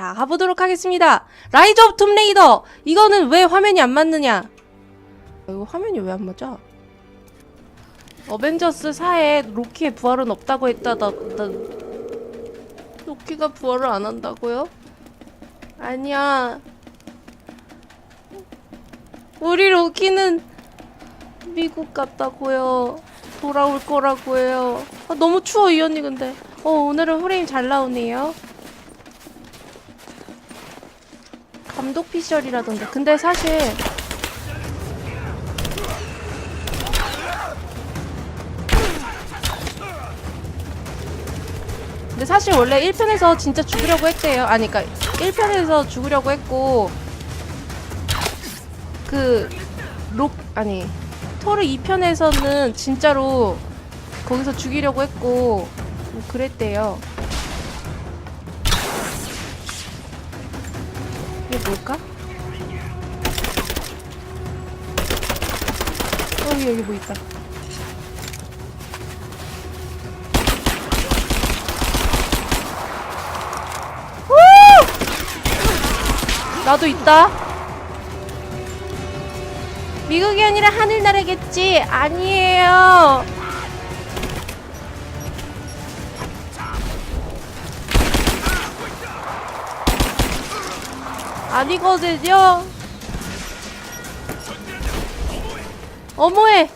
자, 가보도록 하겠습니다. 라이즈 오브 툼레이더! 이거는 왜 화면이 안 맞느냐? 아, 이거 화면이 왜 안 맞아? 어벤져스 4에 로키의 부활은 없다고 했다. 나, 나... 로키가 부활을 안 한다고요? 아니야. 우리 로키는 미국 갔다고요. 돌아올 거라고 해요. 아, 너무 추워, 이 언니 근데. 어, 오늘은 프레임 잘 나오네요. 감독 피셜이라던데. 근데 사실 근데 사실 원래 1편에서 진짜 죽으려고 했대요. 아니 그니까 1편에서 죽으려고 했고 그 록 아니 토르 2편에서는 진짜로 거기서 죽이려고 했고 뭐 그랬대요. 어, 여기 여기 뭐 있다. 우! 나도 있다. 미국이 아니라 하늘나라겠지? 아니에요. 아니거든요. 어머해.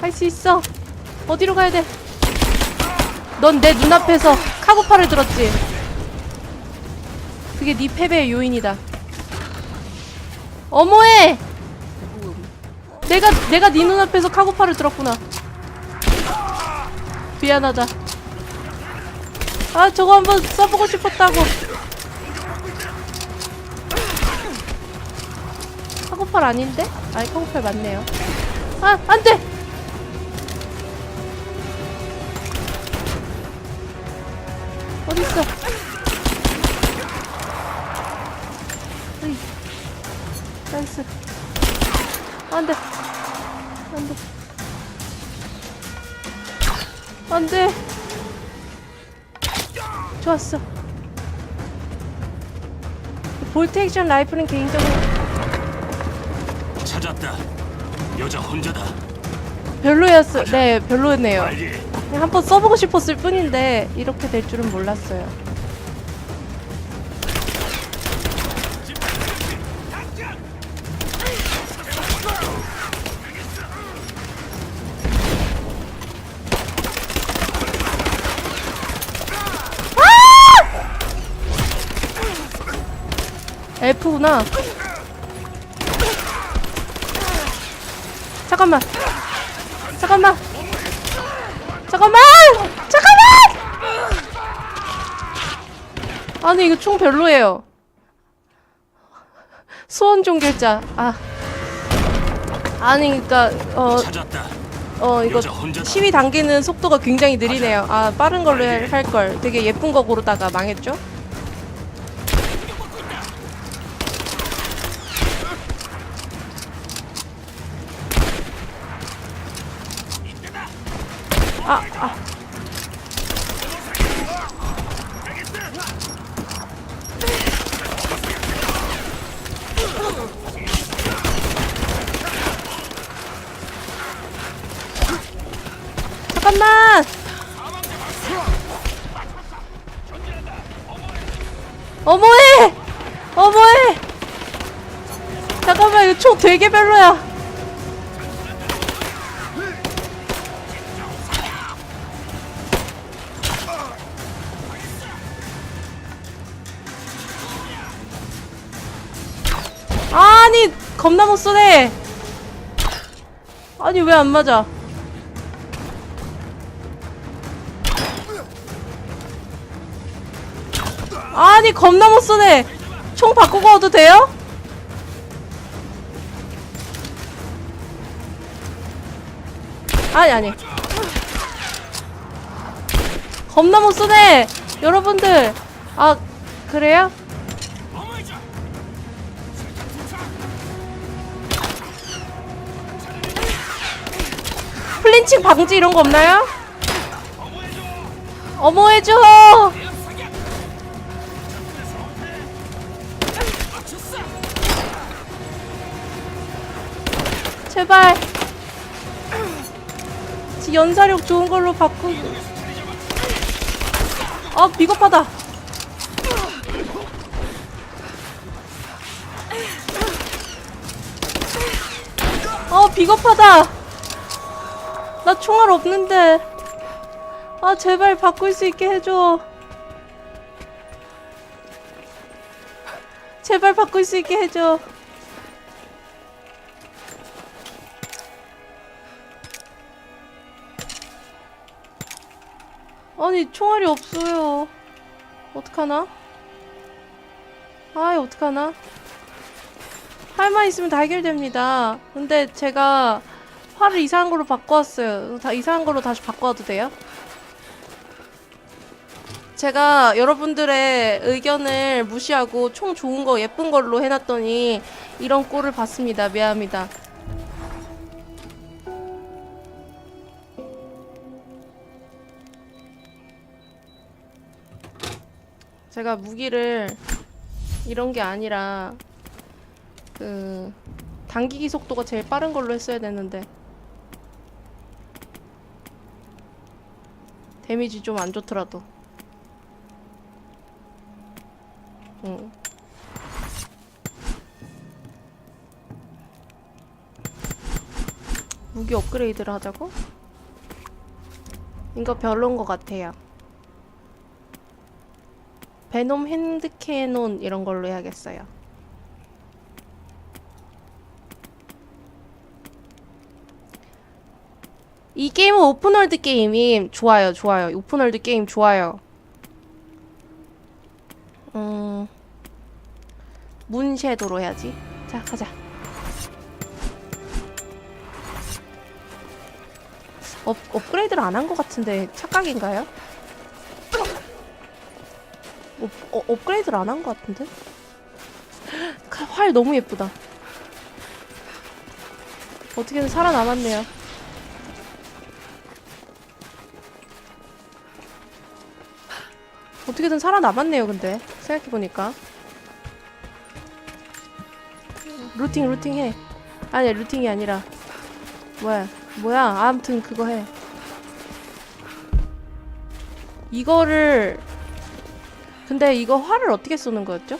할 수 있어. 어디로 가야 돼? 넌 내 눈앞에서 카고파를 들었지. 그게 네 패배의 요인이다. 어머해. 내가 내가 네 눈앞에서 카고파를 들었구나. 미안하다. 아 저거 한번 써보고 싶었다고. 카고팔 아닌데? 아니 카고팔 맞네요. 아 안돼! 어딨어? 으이 나이스. 안돼. 안돼. 안돼 좋았어. 볼트 액션 라이플은 개인적으로 찾았다. 여자 혼자다. 별로였어. 네, 별로였네요. 빨리. 그냥 한번 써보고 싶었을 뿐인데 이렇게 될 줄은 몰랐어요. F구나. 잠깐만. 잠깐만. 잠깐만! 잠깐만! 아니 이거 총 별로예요. 소원 종결자. 아. 아니 그니까 어, 찾았다. 어 이거 여자 혼자다. 시위 당기는 속도가 굉장히 느리네요. 아 빠른 걸로 할 걸. 되게 예쁜 거 고르다가 망했죠? 아, 아. 왜 안 맞아 아니 겁나 못 쏘네 총 바꾸고 와도 돼요? 아니 아니 겁나 못 쏘네 여러분들 아 그래요? 플린칭 방지 이런 거 없나요? 어머 해줘! 제발. 지 연사력 좋은 걸로 바꾸고. 아 비겁하다. 어 비겁하다. 나 총알 없는데. 아 제발 바꿀 수 있게 해줘. 제발 바꿀 수 있게 해줘. 아니 총알이 없어요. 어떡하나? 아이 어떡하나? 활만 있으면 다 해결됩니다. 근데 제가 활을 이상한 걸로 바꿔왔어요. 다 이상한 걸로 다시 바꿔와도 돼요? 제가 여러분들의 의견을 무시하고 총 좋은 거 예쁜 걸로 해놨더니 이런 꼴을 봤습니다. 미안합니다. 제가 무기를 이런 게 아니라 그 당기기 속도가 제일 빠른 걸로 했어야 되는데 데미지 좀 안 좋더라도 응. 무기 업그레이드를 하자고? 이거 별론 것 같아요. 베놈 핸드캐논 이런 걸로 해야겠어요. 이 게임은 오픈월드 게임임. 좋아요, 좋아요. 오픈월드 게임 좋아요. 음, 문섀도로 해야지. 자, 가자. 업, 업그레이드를 안 한 것 같은데 착각인가요? 업, 어, 업그레이드를 안 한 것 같은데? 칼- 활 너무 예쁘다. 어떻게든 살아남았네요. 어떻게든 살아남았네요, 근데. 생각해보니까. 루팅, 루팅 해. 아니, 루팅이 아니라. 뭐야, 뭐야. 아무튼 그거 해. 이거를. 근데 이거 활을 어떻게 쏘는 거였죠?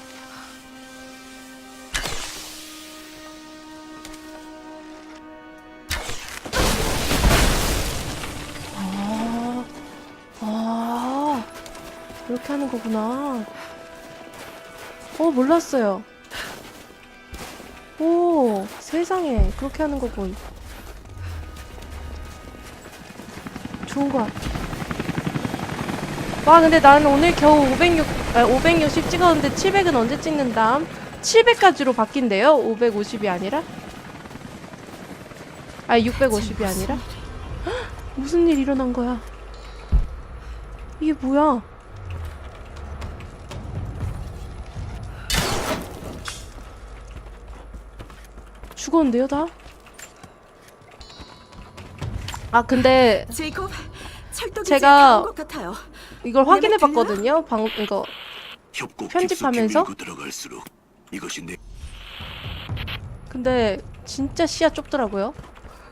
거구나. 어, 몰랐어요. 오, 세상에, 그렇게 하는 거군. 좋은 거 같아. 와, 근데 나는 오늘 겨우 506, 아, 560 찍었는데 700은 언제 찍는다? 700까지로 바뀐대요? 550이 아니라? 아, 650이 아니라? 헉, 무슨 일 일어난 거야? 이게 뭐야? 죽었는데요, 다? 아, 근데 제이콥, 철도 제가- 것 같아요. 이걸 확인해? 봤거든요. 방 이거 협곡 편집하면서? 깊숙이 밀고 들어갈수록 이것이 내 근데 진짜 시야 좁더라고요.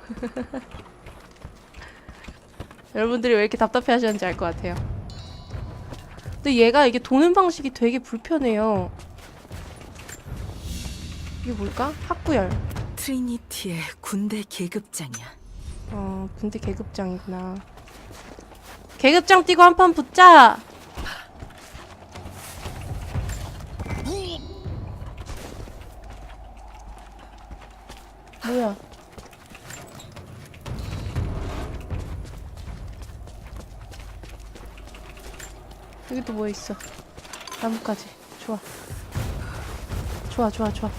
여러분들이 왜 이렇게 답답해 하시는지 알 것 같아요. 근데 얘가 이게 도는 방식이 되게 불편해요. 이게 뭘까? 학구열. 트리니티의 군대 계급장이야. 어, 군대 계급장이구나. 계급장 뛰고 한 판 붙자! 뭐야? 여기 또 뭐 있어? 나뭇가지. 좋아. 좋아, 좋아, 좋아.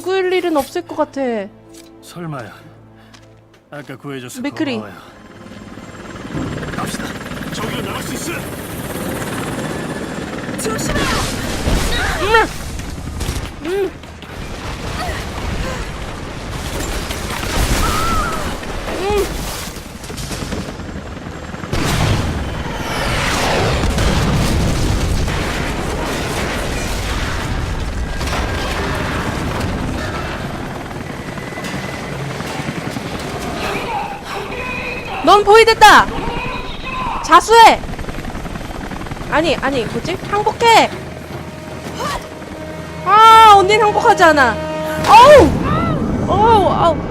누구일 일은 없을 것 같아. 설마요. 아까 구해줘서 맥크리. 갑시다. 저기로 나갈 수 있어. 조심해! 음. 음. 음. 넌 보이됐다. 자수해. 아니 아니 뭐지? 항복해. 아 언니는 항복하지 않아. 어우 어우 아우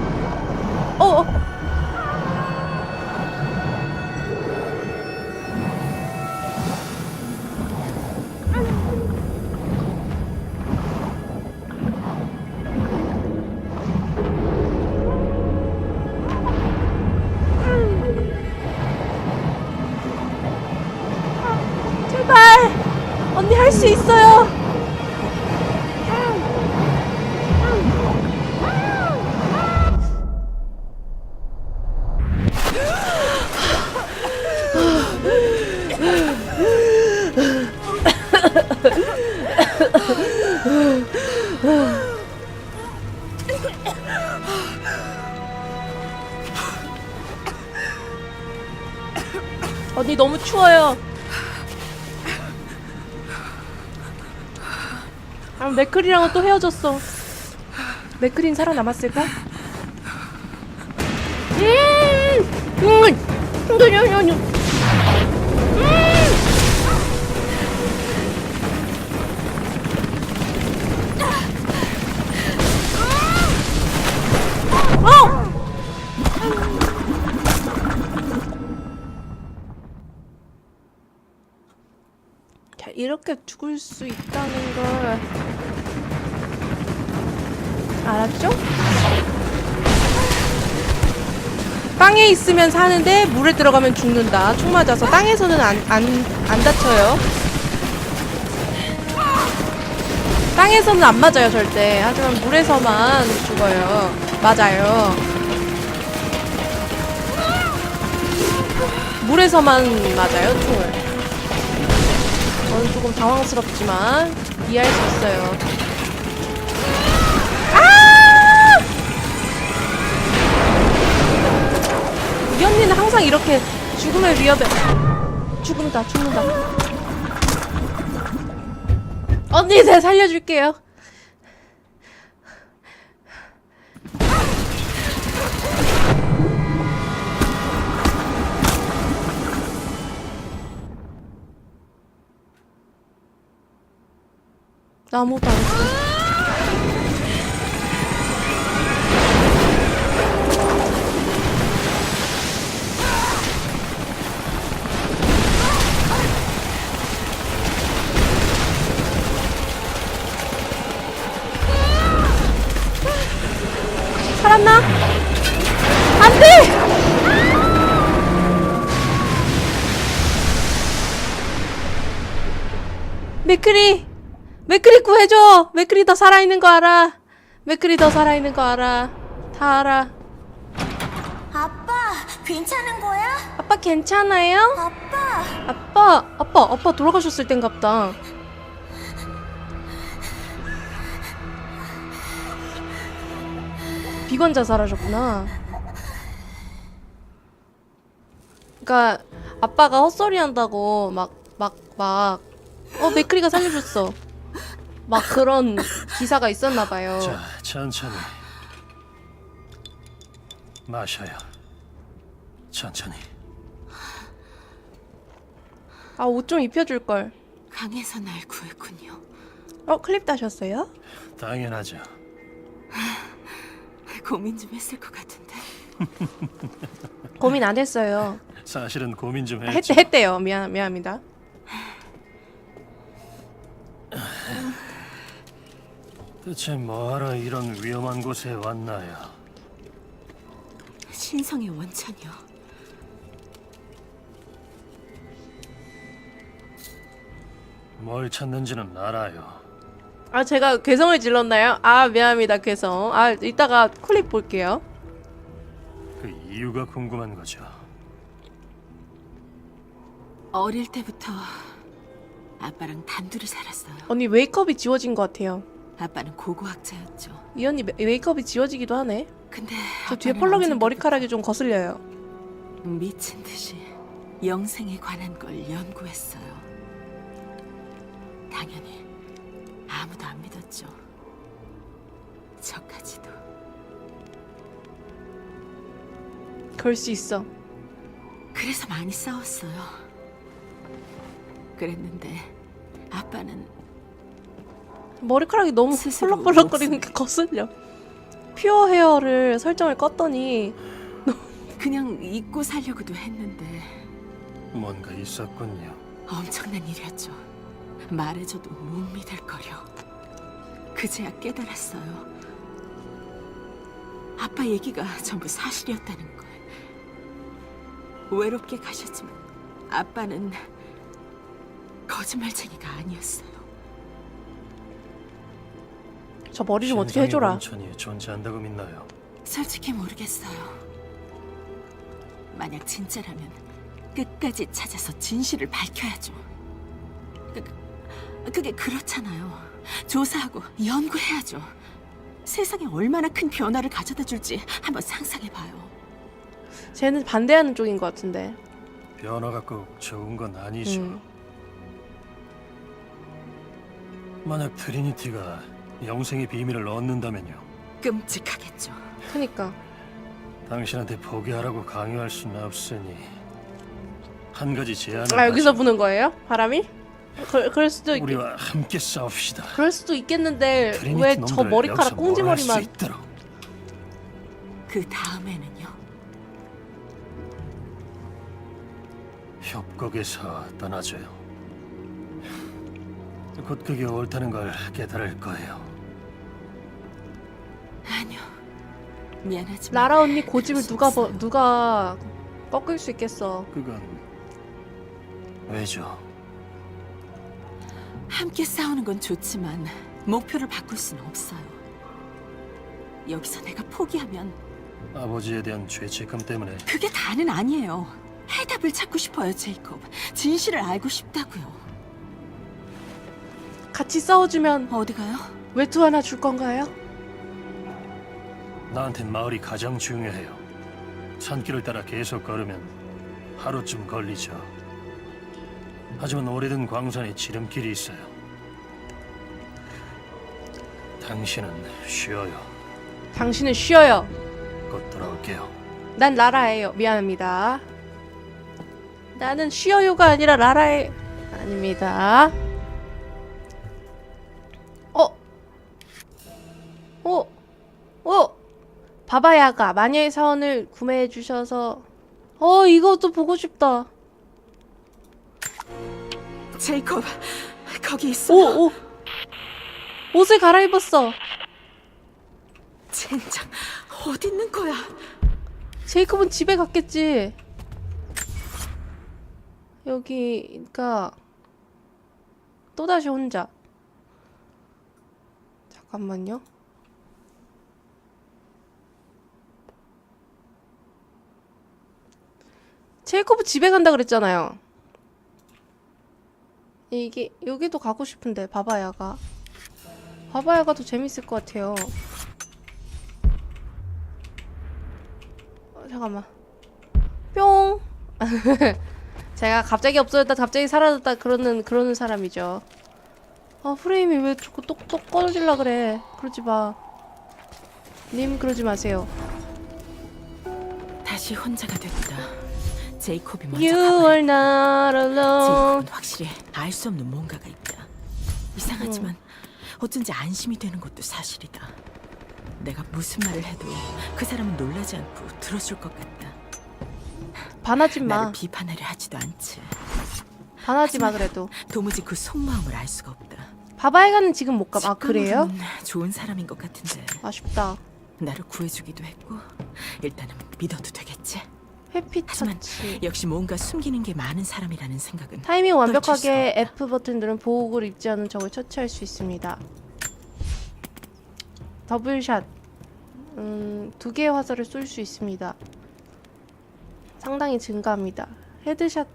수 있어요. 맥클이랑은 또 헤어졌어. 맥클인 살아남았을까? 음, 음, 음, 음, 음. 이렇게 죽을 수 있다는 걸 알았죠? 땅에 있으면 사는데 물에 들어가면 죽는다. 총 맞아서 땅에서는 안, 안, 안 다쳐요. 땅에서는 안 맞아요, 절대. 하지만 물에서만 죽어요. 맞아요. 물에서만 맞아요, 총을. 저는 조금 당황스럽지만 이해할 수 있어요. 아! 이 언니는 항상 이렇게 죽음의 위협에 죽는다, 죽는다. 언니, 제가 살려줄게요. 나 아무것도 안 했어. 살았나? 안 돼! 맥크리! 맥크리 구해줘! 맥크리 더 살아있는 거 알아! 맥크리 더 살아있는 거 알아. 다 알아. 아빠, 괜찮은 거야? 아빠 괜찮아요? 아빠, 아빠, 아빠, 아빠 돌아가셨을 땐갑다. 비건 자살하셨구나. 그니까, 아빠가 헛소리 한다고, 막, 막, 막, 어, 맥크리가 살려줬어. 막 그런 기사가 있었나 봐요. 자, 천천히. 마셔요. 천천히. 아, 옷 좀 입혀줄 걸. 강에서 날 구했군요. 어, 클립 따셨어요? 당연하죠. 고민 좀 했을 것 같은데. 고민 안 했어요. 사실은 고민 좀 아, 했지. 했대, 했대요. 미안, 미안합니다. 대체 뭐하러 이런 위험한 곳에 왔나요? 신성의 원천이요. 뭘 찾는지는 알아요. 아 제가 괴성을 질렀나요? 아 미안합니다 괴성 아 이따가 클립 볼게요 그 이유가 궁금한 거죠. 어릴 때부터 아빠랑 단둘이 살았어요. 언니 메이크업이 지워진 것 같아요 아빠는 고고학자였죠. 이 언니 메, 메이크업이 지워지기도 하네 근데 저 뒤에 아빠는 펄럭이는 언젠가부터 머리카락이 좀 거슬려요 미친 듯이 영생에 관한 걸 연구했어요. 당연히 아무도 안 믿었죠. 저까지도. 그럴 수 있어 그래서 많이 싸웠어요. 그랬는데 아빠는 머리카락이 너무 펄럭펄럭거리는 게 거슬려. 퓨어 헤어를 설정을 껐더니 그냥 잊고 살려고도 했는데 뭔가 있었군요. 엄청난 일이었죠. 말해줘도 못 믿을 거려. 그제야 깨달았어요. 아빠 얘기가 전부 사실이었다는 걸. 외롭게 가셨지만 아빠는 거짓말쟁이가 아니었어요. 저 머리 좀 어떻게 해줘라. 원천이 존재한다고 믿나요? 솔직히 모르겠어요. 만약 진짜라면 끝까지 찾아서 진실을 밝혀야죠. 그, 그게 그렇잖아요. 조사하고 연구해야죠. 세상에 얼마나 큰 변화를 가져다 줄지 한번 상상해봐요. 쟤는 반대하는 쪽인 것 같은데. 변화가 꼭 좋은 건 아니죠. 음. 만약 트리니티가 영생의 비밀을 얻는다면요. 끔찍하겠죠. 그니까. 당신한테 포기하라고 강요할 수는 없으니 한 가지 제안을 아 여기서 하죠. 부는 거예요? 바람이? 그, 그럴 수도 있, 우리와 함께 싸웁시다. 그럴 수도 있겠는데 트리니티 왜 저 놈들을 머리카락 여기서 몰아낼 수 꽁지머리만 있도록. 그 다음에는요. 협곡에서 떠나줘요. 곧 그게 옳다는 걸 깨달을 거예요. 미안하지만 라라 언니 고집을 누가 버. 누가 꺾을 수 있겠어. 그건 왜죠? 함께 싸우는 건 좋지만 목표를 바꿀 수는 없어요. 여기서 내가 포기하면 아버지에 대한 죄책감 때문에 그게 다는 아니에요. 해답을 찾고 싶어요, 제이콥. 진실을 알고 싶다고요. 같이 싸워주면 어디 가요? 외투 하나 줄 건가요? 나한텐 마을이 가장 중요해요. 산길을 따라 계속 걸으면 하루쯤 걸리죠. 하지만 오래된 광산에 지름길이 있어요. 당신은 쉬어요. 당신은 쉬어요. 곧 돌아올게요. 난 라라예요. 미안합니다. 나는 쉬어요가 아니라 라라의 아닙니다. 어? 어? 어? 바바야가 마녀의 사원을 구매해 주셔서 어 이것도 보고 싶다. 제이콥, 거기 있어. 오 오. 옷을 갈아입었어. 젠장, 어디 있는 거야? 제이콥은 집에 갔겠지. 여기가 또다시 혼자. 잠깐만요. 제이콥은 집에 간다 그랬잖아요. 이게 여기도 가고 싶은데 바바야가 바바야가 더 재밌을 것 같아요. 어, 잠깐만. 뿅. 제가 갑자기 없어졌다 갑자기 사라졌다 그러는 그러는 사람이죠. 아 프레임이 왜 자꾸 똑똑 꺼질라 그래? 그러지 마. 님 그러지 마세요. 다시 혼자가 됐다. 제이콥이 먼저 You 가봐요. are not alone. 제이콥은 확실히 알 수 없는 뭔가가 있다. 이상하지만 어쩐지 안심이 되는 것도 사실이다. 내가 무슨 말을 해도 그 사람은 놀라지 않고 들어줄 것 같다. 반하지 마. 나를 비판하려 하지도 않지. 반하지 마 그래도. 도무지 그 속마음을 알 수가 없다. 바바야가는 지금 못 가. 아 그래요? 좋은 사람인 것 같은데 아쉽다. 나를 구해주기도 했고 일단은 믿어도 되겠지. 회피 하지만 처치. 역시 뭔가 숨기는 게 많은 사람이라는 생각은 타이밍 완벽하게. F 버튼 누르면 보호구를 입지 않은 적을 처치할 수 있습니다. 더블샷. 음, 두 개의 화살을 쏠 수 있습니다. 상당히 증가합니다. 헤드샷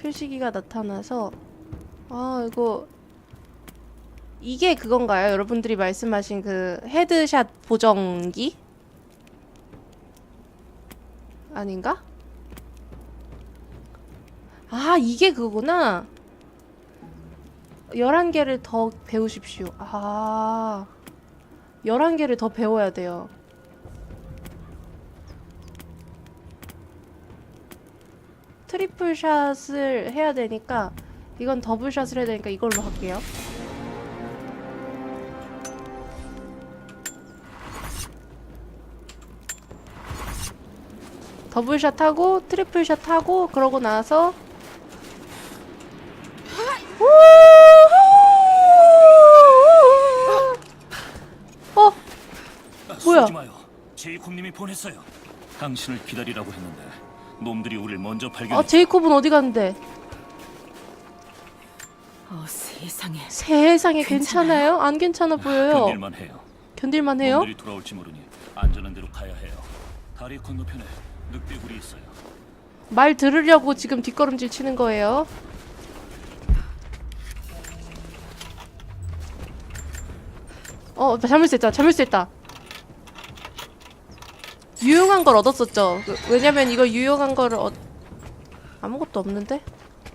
표시기가 나타나서 아, 이거 이게 그건가요? 여러분들이 말씀하신 그 헤드샷 보정기? 아닌가? 아, 이게 그거구나. 11개를 더 배우십시오. 아. 11개를 더 배워야 돼요. 트리플 샷을 해야 되니까 이건 더블 샷을 해야 되니까 이걸로 할게요. 더블 샷 하고 트리플 샷 하고 그러고 나서 어 뭐야? 쏘지 마요. 제이콥님이 보냈어요. 당신을 기다리라고 했는데 놈들이 우리를 먼저 발견. 아 제이콥은 어디 갔는데? 어 세상에. 세상에 괜찮아요? 괜찮아요? 안 괜찮아 보여요. 견딜만 해요. 견딜만 해요? 놈들이 돌아올지 모르니 안전한 데로 가야 해요. 다리 건너편에 늑대굴이 있어요. 말 들으려고 지금 뒷걸음질 치는 거예요. 어, 잘못했다. 잘못했다. 유용한 걸 얻었었죠. 그- 왜냐면 이거 유용한 거를 얻... 아무것도 없는데?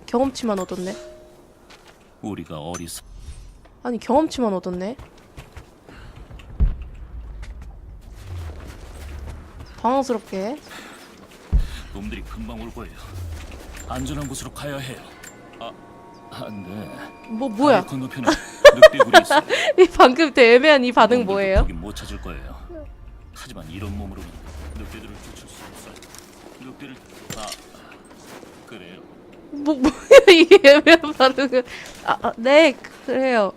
경험치만 얻었네. 우리가 어리석. 아니 경험치만 얻었네. 당황스럽게. 놈들이 금방 올 거예요. 안전한 곳으로 가야 해요. 아, 안 돼. 뭐 뭐야? 다리 건너편에 늑대굴이 있어요. 이 방금 애매한 이 반응 뭐예요? 거긴 못 찾을 거예요. 하지만 이런 몸으로는 늑대들을 쫓을 수 없어요. 늑대를 아 그래요. 뭐 뭐야 이게 애매한 반응은? 아, 아, 네 그래요.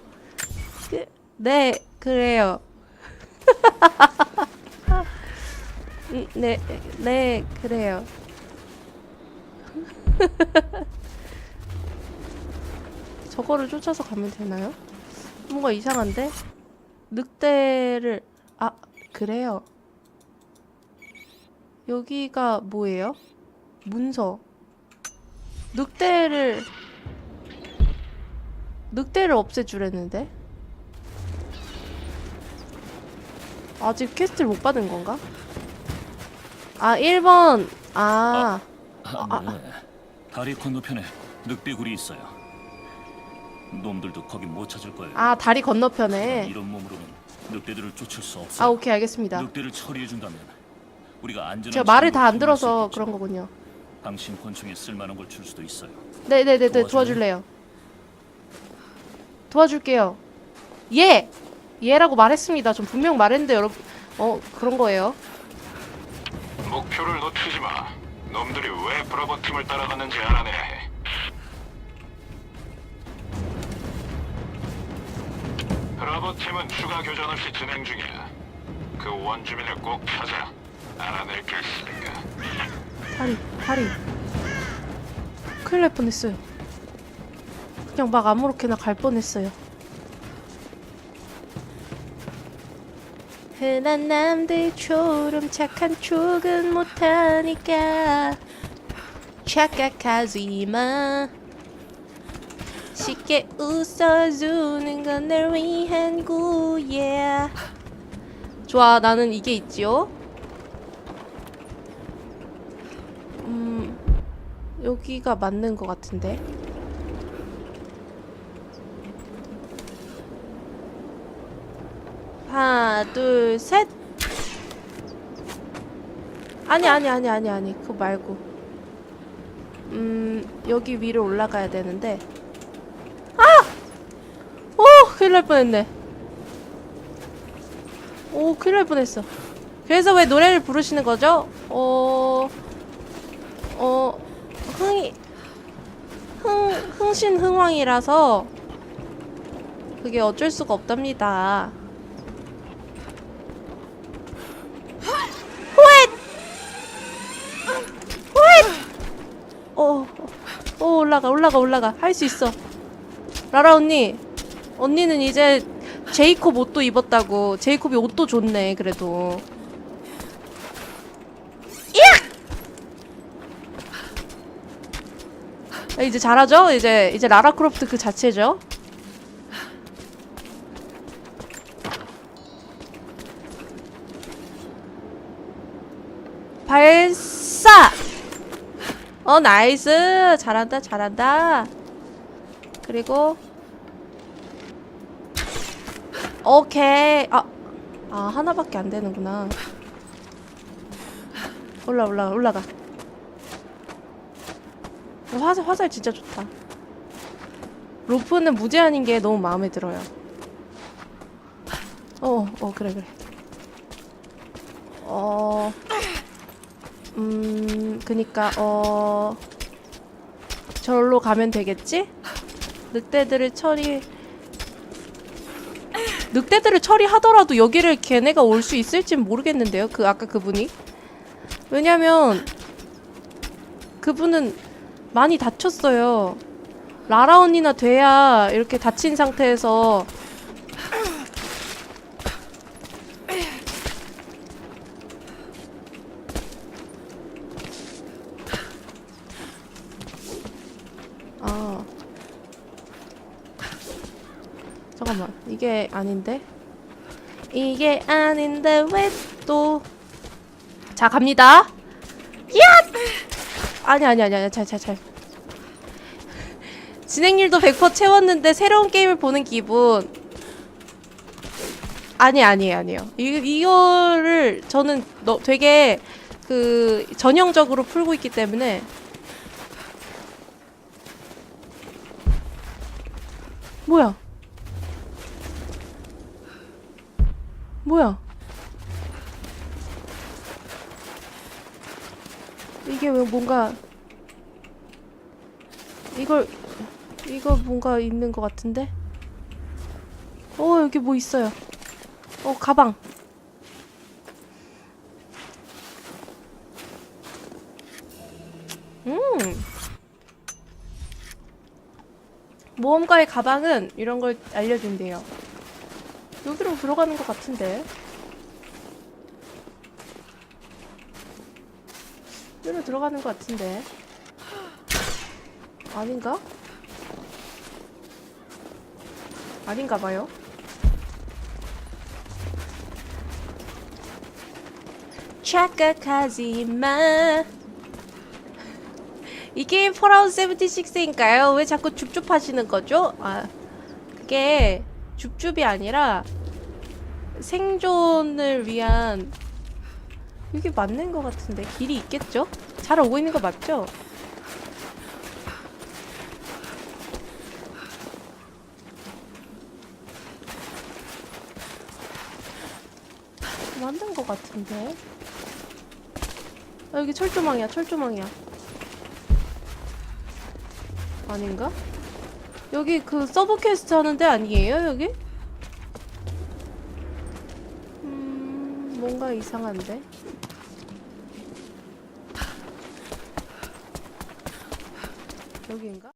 그, 네 그래요. 음, 네, 네 그래요. 저거를 쫓아서 가면 되나요? 뭔가 이상한데? 늑대를 아 그래요. 여기가 뭐예요? 문서. 늑대를 늑대를 없애주랬는데 아직 퀘스트를 못 받은 건가? 아 1번 아 안돼. 다리 건너편에 늑대굴이 있어요. 놈들도 거긴 못 찾을 거예요. 아 다리 건너편에 이런 몸으로는 늑대들을 쫓을 수아 없어요. 오케이 알겠습니다 늑대를 처리해 준다면 우리가 안전한 제가 말을 다안 지역으로 들어서 그런. 거군요 당신 권총에 쓸만한 걸 줄 수도 있어요. 네네네 네 도와줄래요? 도와줄래요 도와줄게요 예! 예라고 말했습니다 전 분명 말했는데 여러분 어 그런 거예요 목표를 놓치지 마. 놈들이 왜 브라보 팀을 따라가는지 알아내야 해. 브라보 팀은 추가 교전 없이 진행 중이야. 그 원주민을 꼭 찾아 알아낼 게 있으니까. 다리 다리 큰일 날 뻔했어요 그냥 막 아무렇게나 갈 뻔했어요 흔한 남들처럼 착한 척은 못하니까. 착각하지 마. 쉽게 웃어주는 건날 위한 구야 좋아 나는 이게 있지요? 음 여기가 맞는 것 같은데 하나 둘 셋. 아니 아니 아니 아니 아니. 그거 말고. 음 여기 위로 올라가야 되는데. 아! 오! 큰일 날 뻔했네. 오 큰일 날 뻔했어. 그래서 왜 노래를 부르시는 거죠? 어... 어... 흥이... 흥... 흥신흥왕이라서 그게 어쩔 수가 없답니다 호잇! 호잇! 어... 어 올라가 올라가 올라가 할 수 있어 라라 언니 언니는 이제 제이콥 옷도 입었다고 제이콥이 옷도 좋네 그래도 아, 이제 잘하죠? 이제 이제 라라 크로프트 그 자체죠. 발사! 어 나이스 잘한다 잘한다. 그리고 오케이 아, 아 하나밖에 안 되는구나. 올라 올라 올라가. 화살, 화살 진짜 좋다. 로프는 무제한인 게 너무 마음에 들어요. 어, 어, 그래, 그래. 어, 음, 그니까, 어, 절로 가면 되겠지? 늑대들을 처리, 늑대들을 처리하더라도 여기를 걔네가 올 수 있을진 모르겠는데요. 그, 아까 그분이. 왜냐면, 그분은 많이 다쳤어요. 라라 언니나 돼야 이렇게 다친 상태에서 아 잠깐만 이게 아닌데? 이게 아닌데 왜 또? 자 갑니다. 야 아니 아니 아니 아니 잘잘잘. 진행률도 100% 채웠는데 새로운 게임을 보는 기분. 아니 아니에요 아니에요. 이, 이거를 저는 너, 되게 그 전형적으로 풀고 있기 때문에 뭐야 뭐야 이게 왜 뭔가 이걸 이거 뭔가 있는 것 같은데? 어 여기 뭐 있어요. 어 가방. 음. 모험가의 가방은 이런 걸 알려준대요. 여기로 들어가는 것 같은데. 여기로 들어가는 것 같은데. 아닌가? 아닌가 봐요. 착각하지 마. 이 게임 폴아웃 76인가요? 왜 자꾸 줍줍 하시는 거죠? 아, 그게 줍줍이 아니라 생존을 위한 이게 맞는 것 같은데 길이 있겠죠? 잘 오고 있는 거 맞죠? 맞는 것 같은데 아, 여기 철조망이야 철조망이야 아닌가? 여기 그 서브 퀘스트 하는데 아니에요 여기? 음 뭔가 이상한데 여기인가?